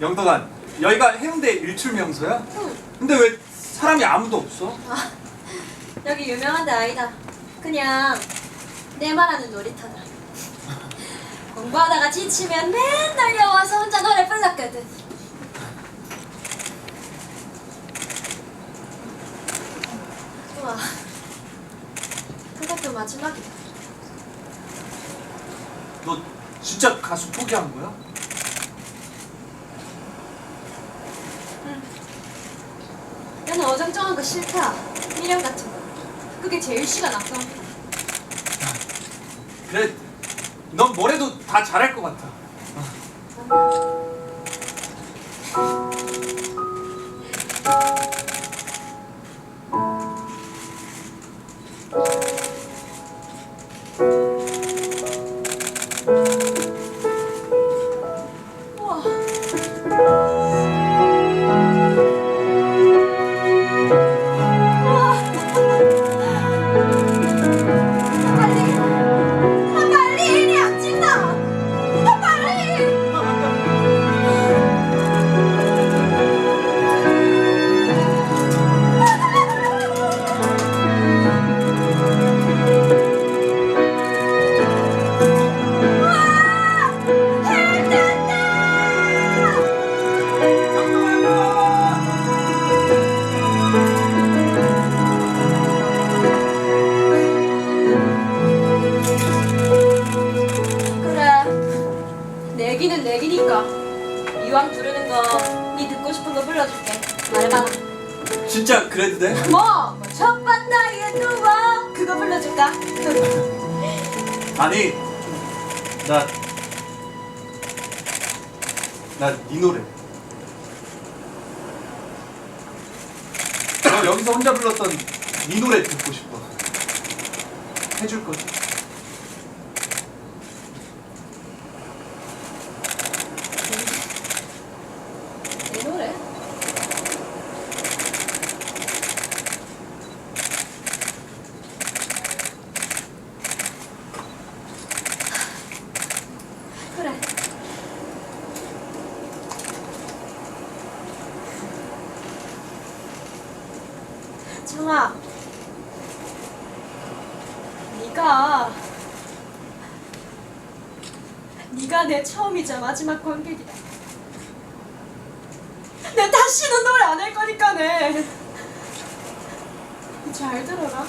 영덕아 여기가 해운대 일출 명소야? 응. 근데 왜 사람이 아무도 없어? 여기 유명한 데 아니다. 그냥 내 말하는 놀이터다. 공부하다가 지치면 맨날 여와서 혼자 노래 불렀거든. 좋아. 그것도 마지막이다. 너 진짜 가수 포기한 거야? 나는 어정쩡한 거 싫다. 미련 같은 거. 그게 제일 시간 아까워. 그래 넌 뭐래도 다 잘할 것 같아 진짜 그래도 돼? 뭐? 첫번 나이에 누워 그거 불러줄까? 아니 나나네 노래 너 여기서 혼자 불렀던 네 노래 듣고 싶어 해줄 거지? 내 노래? 그래 정아 네가 네가 내 처음이자 마지막 관객이다 내 다시는 노래 안할 거니까네. 잘 들어라.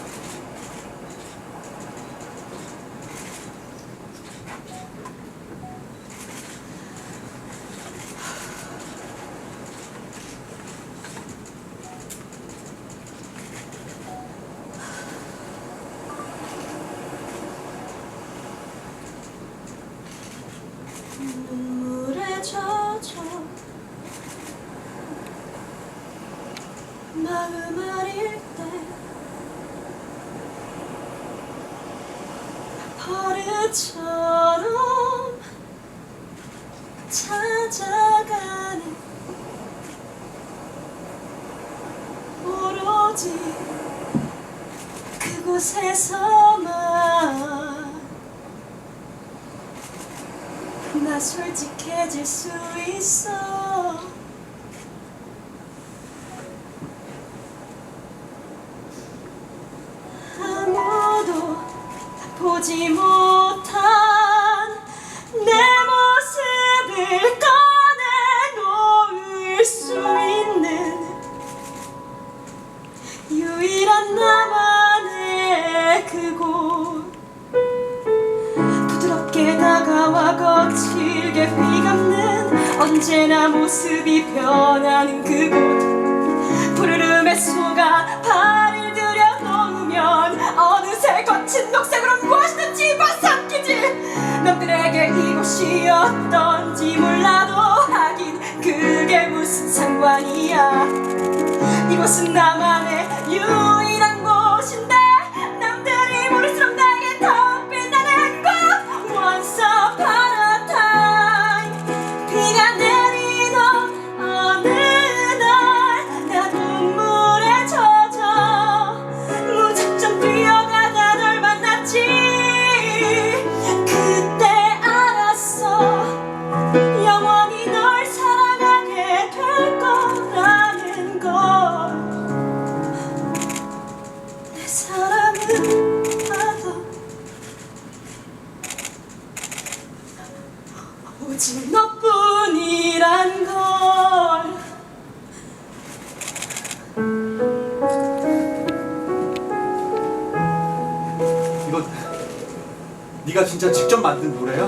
눈물에 젖어 마음 아릴 때 버릇처럼 찾아가는 오로지 그곳에서만 나 솔직해질 수 있어 아무도 보지 못한 내 모습을 꺼내놓을 수 있는 유일한 나만의 그곳. 부드럽게 다가와 거칠게 휘감는 언제나 모습이 변하는 그곳. 푸르름 어떤지 몰라도 하긴 그게 무슨 상관이야. 이곳은 나만의 유 네가 진짜 직접 만든 노래야?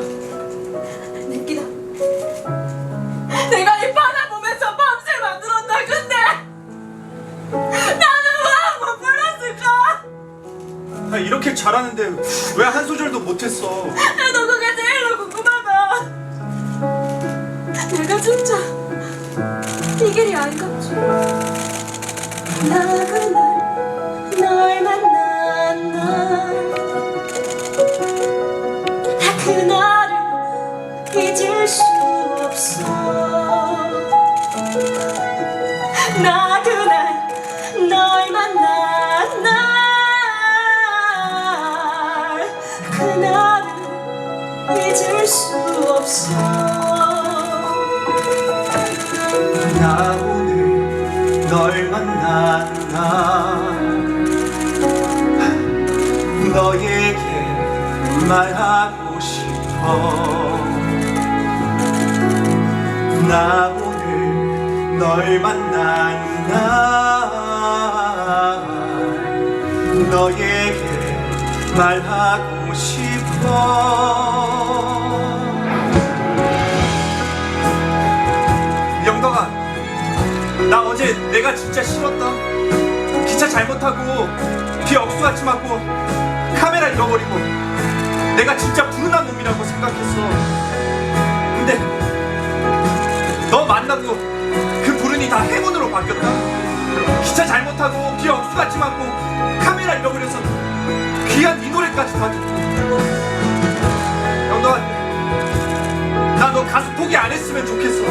내끼다. 내가 이 바다 보면서 밤새 만들었다 근데? 나는 왜못 불렀을까? 아, 이렇게 잘하는데 왜 한 소절도 못했어? 나도 그게 제일 궁금하다. 내가 진짜 이 길이 아닌가? 나그 잊을 수 없어. 나 그날 널 만난 날. 그날을 잊을 수 없어 널 만난 날 너에게 말하고 싶어. 영덕아 나 어제 내가 진짜 싫었다 기차 잘못 타고 비 억수같이 맞고 카메라 잃어버리고 내가 진짜 불운한 놈이라고 생각했어 근데 그 불운이 다 행운으로 바뀌었다. 기차 잘못 타고 비 억수같이 맞고 카메라 잃어버려서 귀한 이 노래까지 다 듣고. 영덕아 나너 가수 포기 안 했으면 좋겠어.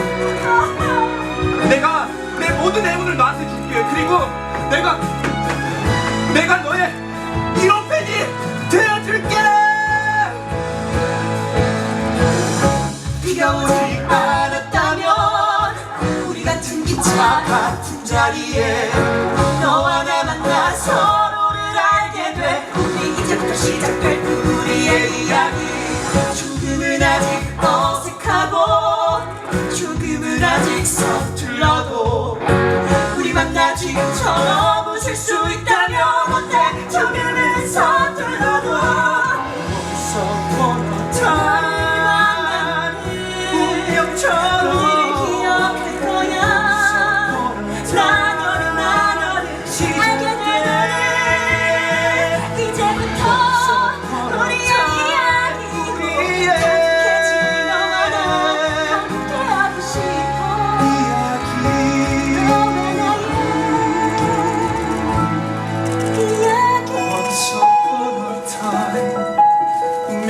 내가 내 모든 행운을 너한테 줄게. 그리고 내가 나 같은 자리에 너와 나 만나 서로를 알게 돼. 우리 이제부터 시작될 그 우리의 이야기. 조금은 아직 어색하고 조금은 아직 서툴러도 우리 만나 지금처럼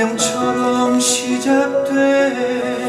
운명처럼 시작돼.